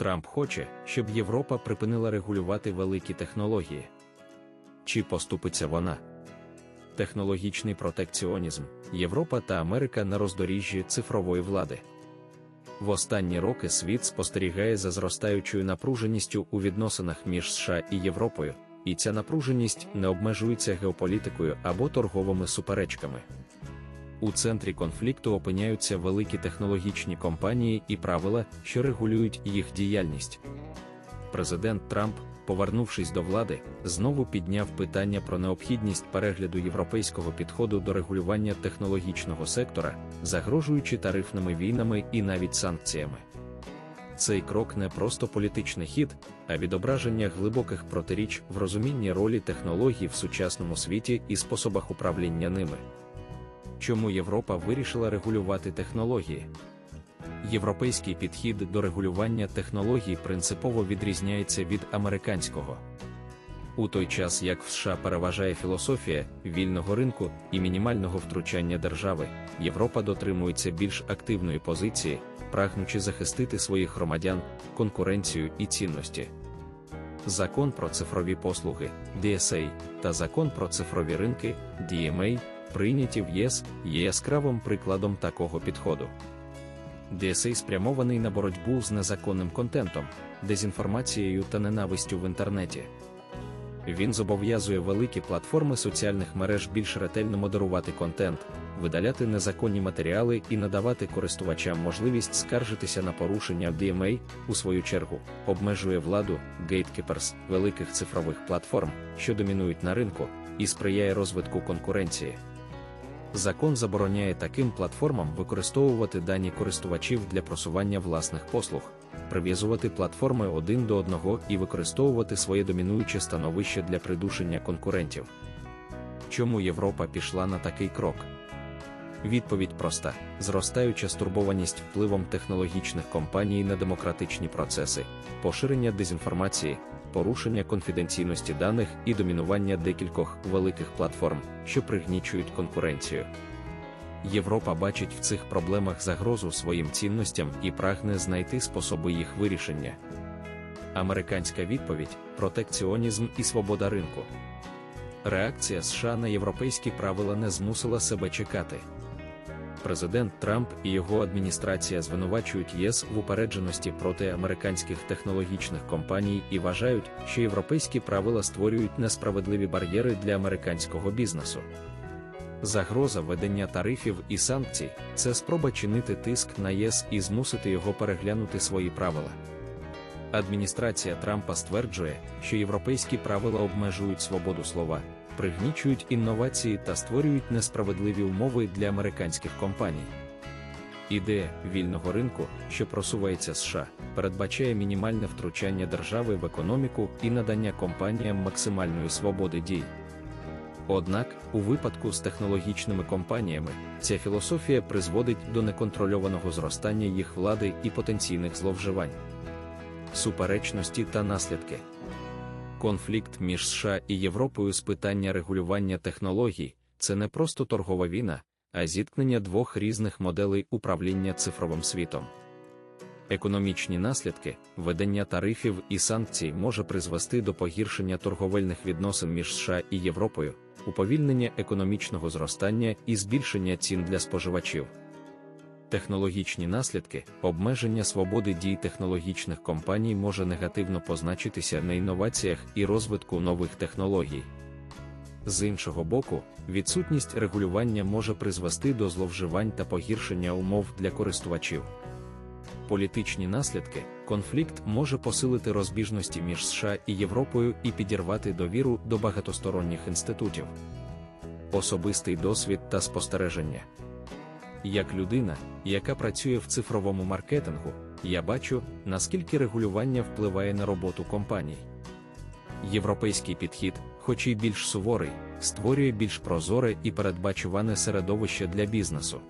Трамп хоче, щоб Європа припинила регулювати великі технології. Чи поступиться вона? Технологічний протекціонізм, Європа та Америка на роздоріжжі цифрової влади. В останні роки світ спостерігає за зростаючою напруженістю у відносинах між США і Європою, і ця напруженість не обмежується геополітикою або торговими суперечками. У центрі конфлікту опиняються великі технологічні компанії і правила, що регулюють їх діяльність. Президент Трамп, повернувшись до влади, знову підняв питання про необхідність перегляду європейського підходу до регулювання технологічного сектора, загрожуючи тарифними війнами і навіть санкціями. Цей крок не просто політичний хід, а відображення глибоких протиріч в розумінні ролі технологій в сучасному світі і способах управління ними. Чому Європа вирішила регулювати технології? Європейський підхід до регулювання технологій принципово відрізняється від американського. У той час як в США переважає філософія вільного ринку і мінімального втручання держави, Європа дотримується більш активної позиції, прагнучи захистити своїх громадян, конкуренцію і цінності. Закон про цифрові послуги DSA та закон про цифрові ринки DMA, прийняті в ЄС, є яскравим прикладом такого підходу. DSA спрямований на боротьбу з незаконним контентом, дезінформацією та ненавистю в інтернеті. Він зобов'язує великі платформи соціальних мереж більш ретельно модерувати контент, видаляти незаконні матеріали і надавати користувачам можливість скаржитися на порушення DMA, у свою чергу, обмежує владу gatekeepers великих цифрових платформ, що домінують на ринку, і сприяє розвитку конкуренції. Закон забороняє таким платформам використовувати дані користувачів для просування власних послуг, прив'язувати платформи один до одного і використовувати своє домінуюче становище для придушення конкурентів. Чому Європа пішла на такий крок? Відповідь проста: зростаюча стурбованість впливом технологічних компаній на демократичні процеси, поширення дезінформації, порушення конфіденційності даних і домінування декількох великих платформ, що пригнічують конкуренцію. Європа бачить в цих проблемах загрозу своїм цінностям і прагне знайти способи їх вирішення. Американська відповідь протекціонізм і свобода ринку. Реакція США на європейські правила не змусила себе чекати. Президент Трамп і його адміністрація звинувачують ЄС в упередженості проти американських технологічних компаній і вважають, що європейські правила створюють несправедливі бар'єри для американського бізнесу. Загроза ведення тарифів і санкцій це спроба чинити тиск на ЄС і змусити його переглянути свої правила. Адміністрація Трампа стверджує, що європейські правила обмежують свободу слова, пригнічують інновації та створюють несправедливі умови для американських компаній. Ідея вільного ринку, що просувається США, передбачає мінімальне втручання держави в економіку і надання компаніям максимальної свободи дій. Однак, у випадку з технологічними компаніями, ця філософія призводить до неконтрольованого зростання їх влади і потенційних зловживань. Суперечності та наслідки. Конфлікт між США і Європою з питання регулювання технологій це не просто торгова війна, а зіткнення двох різних моделей управління цифровим світом. Економічні наслідки, ведення тарифів і санкцій може призвести до погіршення торговельних відносин між США і Європою, уповільнення економічного зростання і збільшення цін для споживачів. Технологічні наслідки, обмеження свободи дій технологічних компаній може негативно позначитися на інноваціях і розвитку нових технологій. З іншого боку, відсутність регулювання може призвести до зловживань та погіршення умов для користувачів. Політичні наслідки, конфлікт може посилити розбіжності між США і Європою і підірвати довіру до багатосторонніх інститутів. Особистий досвід та спостереження. Як людина, яка працює в цифровому маркетингу, я бачу, наскільки регулювання впливає на роботу компаній. Європейський підхід, хоч і більш суворий, створює більш прозоре і передбачуване середовище для бізнесу.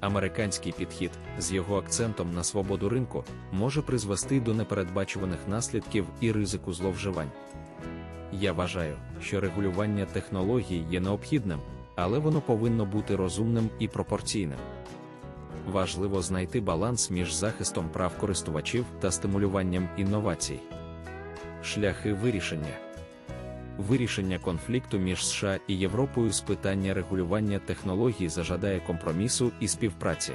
Американський підхід, з його акцентом на свободу ринку, може призвести до непередбачуваних наслідків і ризику зловживань. Я вважаю, що регулювання технологій є необхідним, але воно повинно бути розумним і пропорційним. важливо знайти баланс між захистом прав користувачів та стимулюванням інновацій. Шляхи вирішення вирішення конфлікту між США і Європою з питання регулювання технологій зажадає компромісу і співпраці.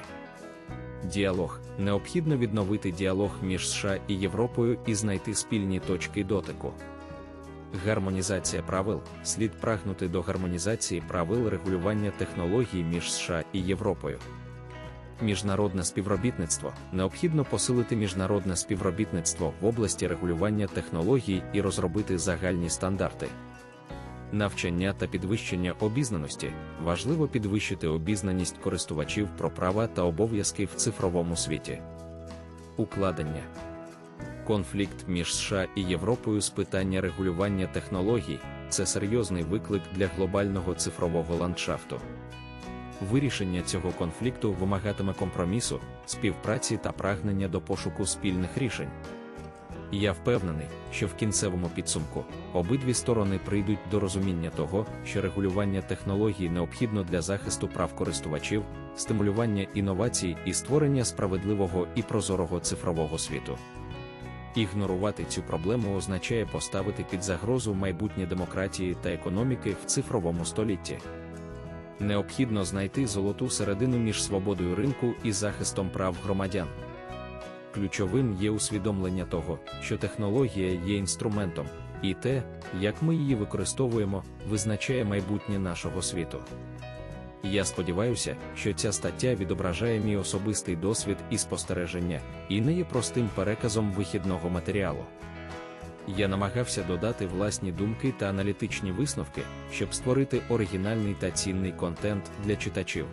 Діалог необхідно відновити діалог між США і Європою і знайти спільні точки дотику. Гармонізація правил слід прагнути до гармонізації правил регулювання технологій між США і Європою. Міжнародне співробітництво необхідно посилити міжнародне співробітництво в області регулювання технологій і розробити загальні стандарти. Навчання та підвищення обізнаності важливо підвищити обізнаність користувачів про права та обов'язки в цифровому світі. Укладення конфлікт між США і Європою з питання регулювання технологій це серйозний виклик для глобального цифрового ландшафту. Вирішення цього конфлікту вимагатиме компромісу, співпраці та прагнення до пошуку спільних рішень. Я впевнений, що в кінцевому підсумку обидві сторони прийдуть до розуміння того, що регулювання технологій необхідно для захисту прав користувачів, стимулювання інновацій і створення справедливого і прозорого цифрового світу. Ігнорувати цю проблему означає поставити під загрозу майбутнє демократії та економіки в цифровому столітті. Необхідно знайти золоту середину між свободою ринку і захистом прав громадян. Ключовим є усвідомлення того, що технологія є інструментом, і те, як ми її використовуємо, визначає майбутнє нашого світу. Я сподіваюся, що ця стаття відображає мій особистий досвід і спостереження, і не є простим переказом вихідного матеріалу. Я намагався додати власні думки та аналітичні висновки, щоб створити оригінальний та цінний контент для читачів.